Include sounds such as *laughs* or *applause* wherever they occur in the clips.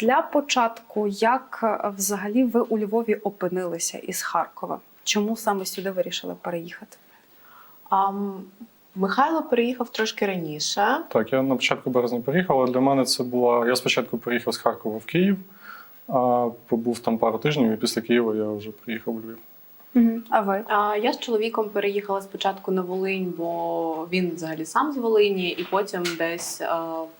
Для початку, як е, взагалі ви у Львові опинилися із Харкова? Чому саме сюди вирішили переїхати? А, Михайло переїхав трошки раніше. Так, я на початку березня приїхав, але для мене це була. Я спочатку приїхав з Харкова в Київ, а побув там пару тижнів, і після Києва я вже приїхав у Львів. Угу. А ви? А, Я з чоловіком переїхала спочатку на Волинь, бо він взагалі сам з Волині, і потім десь е,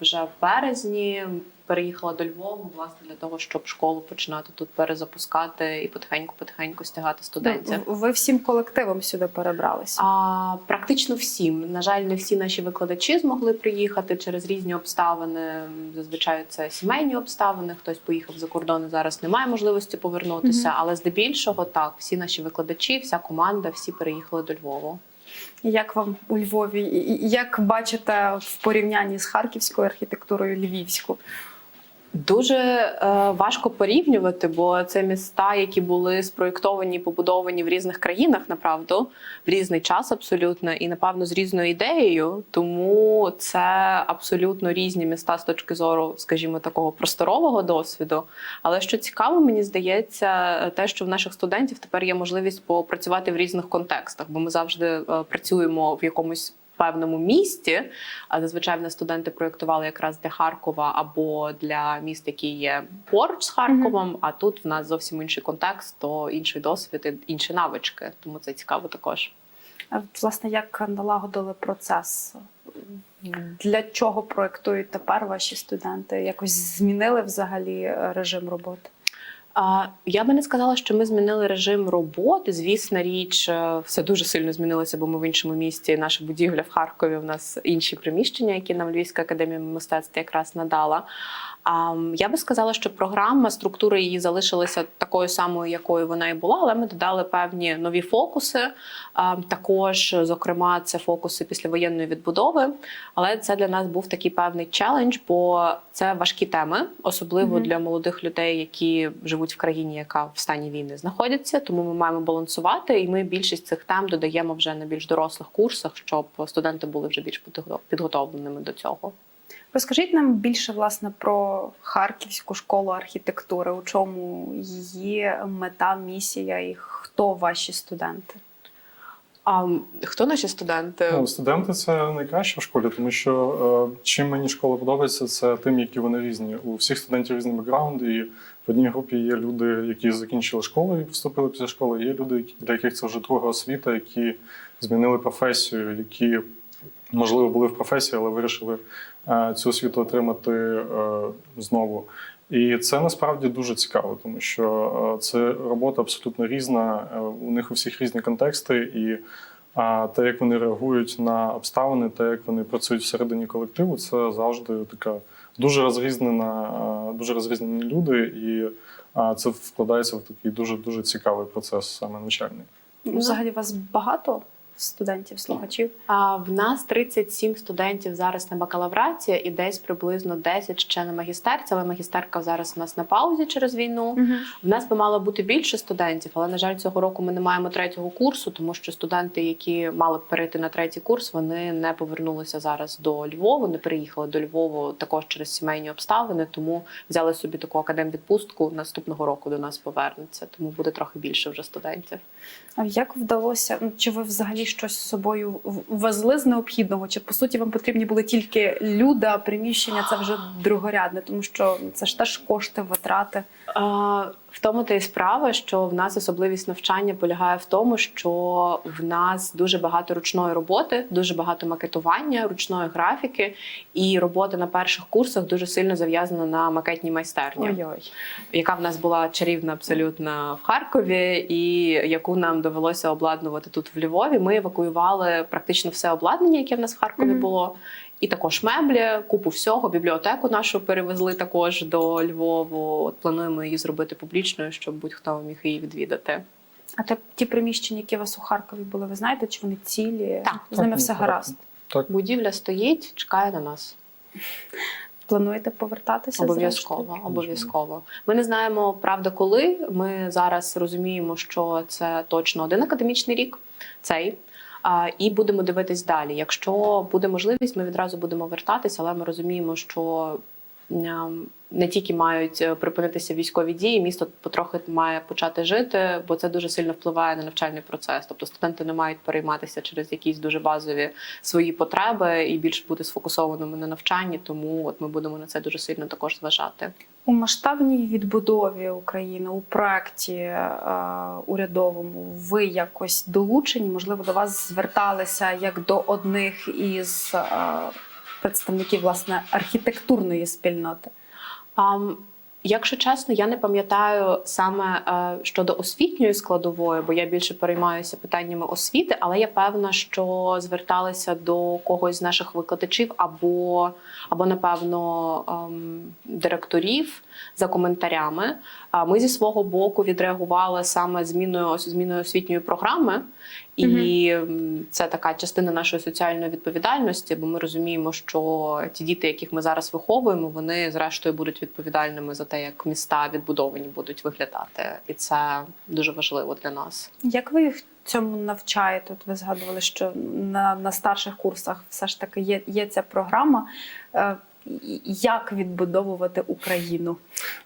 вже в березні переїхала до Львова, власне, для того, щоб школу починати тут перезапускати і потихеньку-потихеньку стягати студентів. Ви всім колективом сюди перебралися. А, практично всім. На жаль, не всі наші викладачі змогли приїхати через різні обставини. Зазвичай це сімейні обставини. Хтось поїхав за кордон і зараз немає можливості повернутися. Мгм. Але здебільшого так, всі наші викладачі, вся команда, всі переїхали до Львова. Як вам у Львові? Як бачите в порівнянні з харківською архітектурою львівську? Дуже е, важко порівнювати, бо це міста, які були спроєктовані, побудовані в різних країнах, направду, в різний час абсолютно, і напевно з різною ідеєю. Тому це абсолютно різні міста з точки зору, скажімо, такого просторового досвіду. Але що цікаво, мені здається, те, що в наших студентів тепер є можливість попрацювати в різних контекстах, бо ми завжди е, працюємо в якомусь. Певному місті, а зазвичай в нас студенти проєктували якраз для Харкова або для міст, які є поруч з Харковом. А тут в нас зовсім інший контекст, то інший досвід, і інші навички. Тому це цікаво також. Власне, як налагодили процес? Для чого проєктують тепер ваші студенти? Якось змінили взагалі е, режим роботи? Я би не сказала, що ми змінили режим роботи. Звісна річ, е, все дуже сильно змінилося, бо ми в іншому місті. Наша будівля в Харкові. У нас інші приміщення, які нам Львівська академія мистецтв якраз надала. Я би сказала, що програма, структура її залишилася такою самою, якою вона і була, але ми додали певні нові фокуси. Також, зокрема, це фокуси післявоєнної відбудови. Але це для нас був такий певний челендж, бо це важкі теми, особливо Мгм. для молодих людей, які живуть в країні, яка в стані війни знаходиться. Тому ми маємо балансувати, і ми більшість цих тем додаємо вже на більш дорослих курсах, щоб студенти були вже більш підго- підготовленими до цього. Розкажіть нам більше власне про Харківську школу архітектури, у чому її мета, місія і хто ваші студенти? А хто наші студенти? Ну, студенти це найкраще в школі, тому що е, чим мені школа подобається, це тим, які вони різні. У всіх студентів різний бекграунд, і в одній групі є люди, які закінчили школу і вступили після школи. Є люди, для яких це вже друга освіта, які змінили професію, які можливо були в професії, але вирішили е, цю освіту отримати е, знову. І це насправді дуже цікаво, тому що е, це робота абсолютно різна. е, У них у всіх різні контексти, і те, як вони реагують на обставини, те, як вони працюють всередині колективу, це завжди така дуже розрізнена, е, дуже розрізнені люди, і це вкладається в такий дуже дуже цікавий процес саме навчальний. Ну, Взагалі вас багато студентів, слухачів? А в нас 37 студентів зараз на бакалавраті і десь приблизно 10 ще на магістерці, але магістерка зараз у нас на паузі через війну. В нас би мало бути більше студентів, але на жаль, цього року ми не маємо третього курсу, тому що студенти, які мали б перейти на третій курс, вони не повернулися зараз до Львова, не переїхали до Львова також через сімейні обставини. Тому взяли собі таку академвідпустку. Наступного року до нас повернеться. Тому буде трохи більше вже студентів. А як вдалося? ну, Чи ви взагалі щось з собою везли з необхідного? Чи по суті вам потрібні були тільки люди, приміщення це вже другорядне, тому що це ж теж кошти, витрати. А, В тому та й справа, що в нас особливість навчання полягає в тому, що в нас дуже багато ручної роботи, дуже багато макетування, ручної графіки, і робота на перших курсах дуже сильно зав'язана на макетній майстерні, Ой-ой. яка в нас була чарівна абсолютно в Харкові, і яку нам довелося обладнувати тут в Львові. Ми евакуювали практично все обладнання, яке в нас в Харкові Мгм. було. І також меблі, купу всього. Бібліотеку нашу перевезли також до Львову. От плануємо її зробити публічною, щоб будь-хто міг її відвідати. А те, ті приміщення, які у вас у Харкові були, ви знаєте, чи вони цілі? Так. з ними Так, все гаразд. Так, Будівля стоїть, чекає на нас. Плануєте повертатися? Обов'язково, зрештою? обов'язково. Ми не знаємо правда, коли. Ми зараз розуміємо, що це точно один академічний рік, цей. І будемо дивитись далі. Якщо буде можливість, ми відразу будемо вертатись, але ми розуміємо, що м, не тільки мають е, припинитися військові дії, місто потрохи має почати жити, бо це дуже сильно впливає на навчальний процес. Тобто студенти не мають перейматися через якісь дуже базові свої потреби і більш бути сфокусованими на навчанні. Тому от ми будемо на це дуже сильно також зважати. У масштабній відбудові України у проєкті е, урядовому ви якось долучені? Можливо, до вас зверталися як до одних із е, представників власне архітектурної спільноти? Якщо чесно, я не пам'ятаю саме е, щодо освітньої складової, бо я більше переймаюся питаннями освіти, але я певна, що зверталися до когось з наших викладачів або, або напевно, ем, директорів за коментарями. Ми зі свого боку відреагували саме зміною зміною освітньої програми, і м, це така частина нашої соціальної відповідальності, бо ми розуміємо, що ті діти, яких ми зараз виховуємо, вони зрештою будуть відповідальними за те, як міста відбудовані будуть виглядати, і це дуже важливо для нас. Як ви їх цьому навчаєте? От ви згадували, що на, на старших курсах все ж таки є, є ця програма. Як відбудовувати Україну?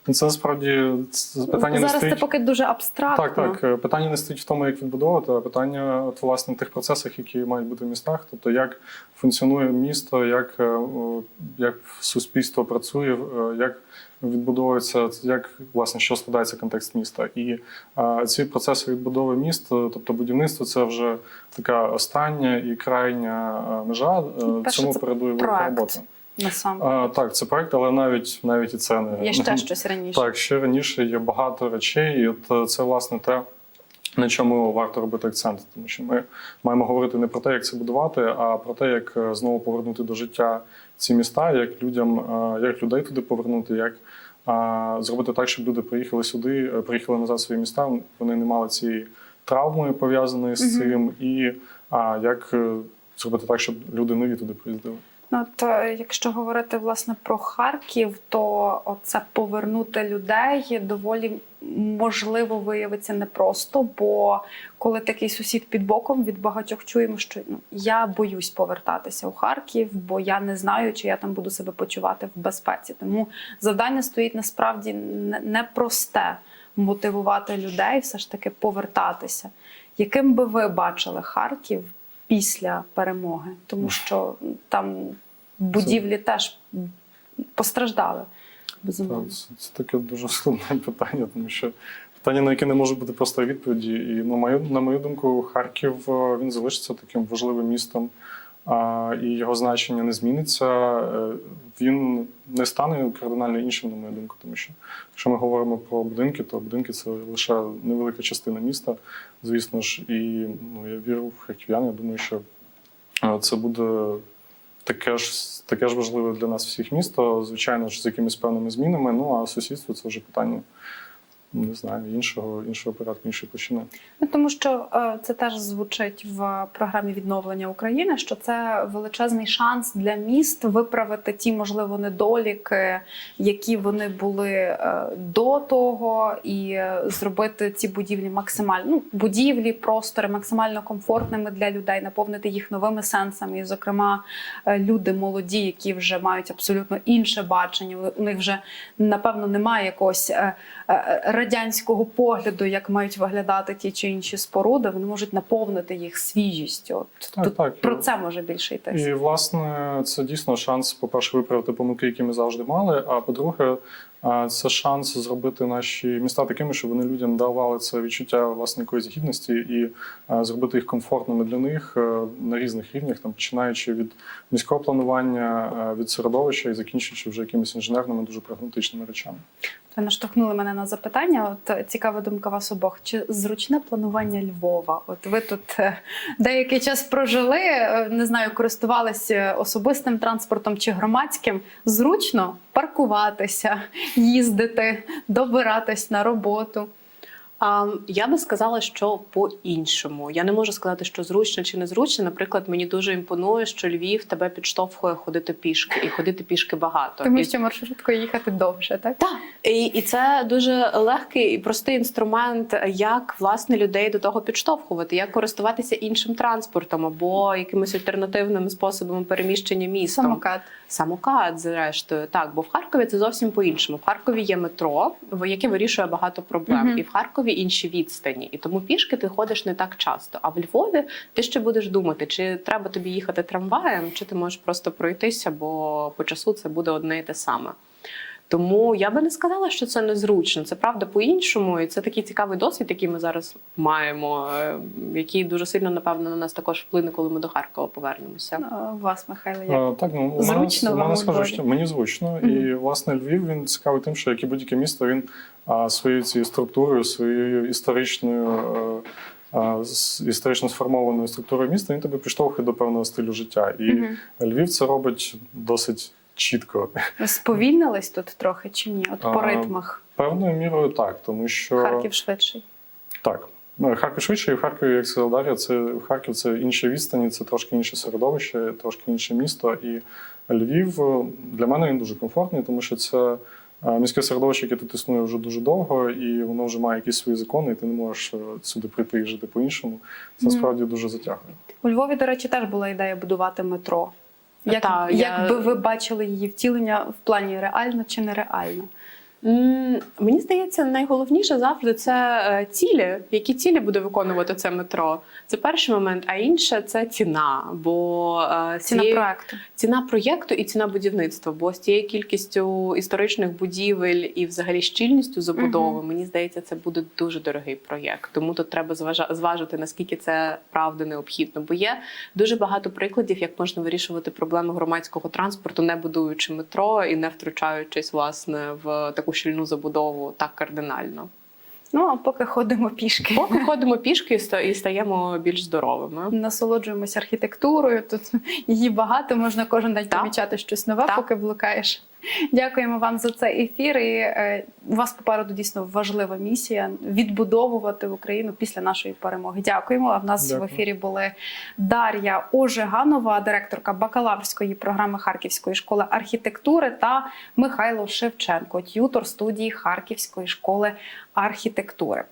Ну, Це насправді це питання не Зараз це поки дуже абстрактно. Так, так. Е, Питання не стоїть в тому, як відбудовувати, а питання от, власне в тих процесах, які мають бути в містах. Тобто, як функціонує місто, як, е, як суспільство працює, е, як відбудовується, як власне що складається контекст міста. І а, ці процеси відбудови міст, е, тобто будівництво, це вже така остання і крайня межа. Перше, Цьому це передує велика робота. А, так, це проект, але навіть навіть і це не Є ще *laughs* щось раніше. так, ще раніше є багато речей, і от е, це власне те, на чому варто робити акцент, тому що ми маємо говорити не про те, як це будувати, а про те, як е, знову повернути до життя ці міста, як людям, е, як людей туди повернути, як зробити так, щоб люди приїхали сюди, приїхали назад в свої міста. Вони не мали цієї травми пов'язаної з цим, і а, як зробити так, щоб люди нові туди приїздили. Ну, от, якщо говорити власне про Харків, то це повернути людей доволі можливо виявиться непросто, бо коли такий сусід під боком від багатьох чуємо, що ну я боюсь повертатися у Харків, бо я не знаю, чи я там буду себе почувати в безпеці. Тому завдання стоїть насправді непросте мотивувати людей, все ж таки повертатися. Яким би ви бачили Харків після перемоги? Тому що там будівлі теж постраждали. Безумовно. Так, це, це таке дуже складне питання, тому що питання, на яке не може бути простої відповіді. І на мою, на мою думку, Харків е, він залишиться таким важливим містом, і його значення не зміниться. Е, Він не стане кардинально іншим, на мою думку, тому що якщо ми говоримо про будинки, то будинки це лише невелика частина міста, звісно ж. І ну, я вірю в харків'ян. Я думаю, що е, це буде таке ж таке ж важливе для нас всіх місто, звичайно ж, з якимись певними змінами. Ну а сусідство це вже питання. Не знаю, іншого, іншого порядку, іншої площини. Ну, тому що е, це теж звучить в програмі відновлення України, що це величезний шанс для міст виправити ті, можливо, недоліки, які вони були е, до того, і зробити ці будівлі максимально ну, будівлі, простори максимально комфортними для людей, наповнити їх новими сенсами. І, зокрема, е, люди молоді, які вже мають абсолютно інше бачення. У них вже напевно немає якогось радянського погляду, як мають виглядати ті чи інші споруди. Вони можуть наповнити їх свіжістю. От Так, тут так. про це може більше йтися. І власне це дійсно шанс, по-перше, виправити помилки, які ми завжди мали. А по-друге, це шанс зробити наші міста такими, щоб вони людям давали це відчуття власне якоїсь гідності і зробити їх комфортними для них е, на різних рівнях, там починаючи від міського планування, е, від середовища і закінчуючи вже якимись інженерними, дуже прагматичними речами. Ви наштовхнули мене на запитання. От е, цікава думка вас обох. Чи зручне планування Львова? От ви тут е, деякий час прожили, е, не знаю, користувалися особистим транспортом чи громадським. Зручно паркуватися, їздити, добиратись на роботу. Я би сказала, що по-іншому. Я не можу сказати, що зручно чи незручно. Наприклад, мені дуже імпонує, що Львів тебе підштовхує ходити пішки і ходити пішки багато. Тому що маршруткою їхати довше, так? Так, і, і це дуже легкий і простий інструмент, як власне людей до того підштовхувати, як користуватися іншим транспортом або якимись альтернативними способами переміщення містом. Самокат. Самокат, зрештою, так, бо в Харкові це зовсім по-іншому. В Харкові є метро, яке вирішує багато проблем, Мгм. і в Харкові інші відстані. І тому пішки ти ходиш не так часто. А в Львові ти ще будеш думати, чи треба тобі їхати трамваєм, чи ти можеш просто пройтися, бо по часу це буде одне і те саме. Тому я би не сказала, що це незручно. Це правда по-іншому, і це такий цікавий досвід, який ми зараз маємо, е, який дуже сильно напевно на нас також вплине, коли ми до Харкова повернемося. А, у вас, Михайло, як? Е, Так, ну мене, Зручно у вам мене у що мені зручно. І власне Львів він цікавий тим, що як і будь-яке місто, він а, своєю цією структурою, своєю історичною. е, а, з історично сформованою структурою міста він тебе підштовхує до певного стилю життя. І Мгм. Львів це робить досить чітко. Сповільнились тут трохи чи ні? От по ритмах. Певною мірою так, тому що Харків швидший. Так. Ну, Харків швидше, і в Харкові, як сказав Дар'я, це Харків це інші відстані, це трошки інше середовище, трошки інше місто. І Львів е, для мене він дуже комфортний, тому що це е, міське середовище, яке тут існує вже дуже довго, і воно вже має якісь свої закони, і ти не можеш е, сюди прийти і жити по-іншому. Це Мгм. справді дуже затягує. У Львові, до речі, теж була ідея будувати метро. Як, Та, я- Якби ви бачили її втілення в плані реально чи нереально? Мені здається, найголовніше завжди це е, цілі, які цілі буде виконувати це метро. Це перший момент, а інше це ціна. Бо е, Ціна цією- проекту. ціна проєкту і ціна будівництва. Бо з тією кількістю історичних будівель і взагалі щільністю забудови, Мгм. мені здається, це буде дуже дорогий проєкт. Тому тут треба зважити, наскільки це правда необхідно. Бо є дуже багато прикладів, як можна вирішувати проблеми громадського транспорту, не будуючи метро і не втручаючись власне в таку щільну забудову так кардинально. Ну а поки ходимо пішки. Поки ходимо пішки і стаємо більш здоровими. Насолоджуємося архітектурою. Тут її багато, можна кожен день помічати щось нове, Так. поки блукаєш. Дякуємо вам за цей ефір. І е, у вас попереду дійсно важлива місія відбудовувати Україну після нашої перемоги. Дякуємо. А в нас Дякую. в ефірі були Дар'я Ожеганова, директорка бакалаврської програми Харківської школи архітектури, та Михайло Шевченко, т'ютор студії Харківської школи архітектури.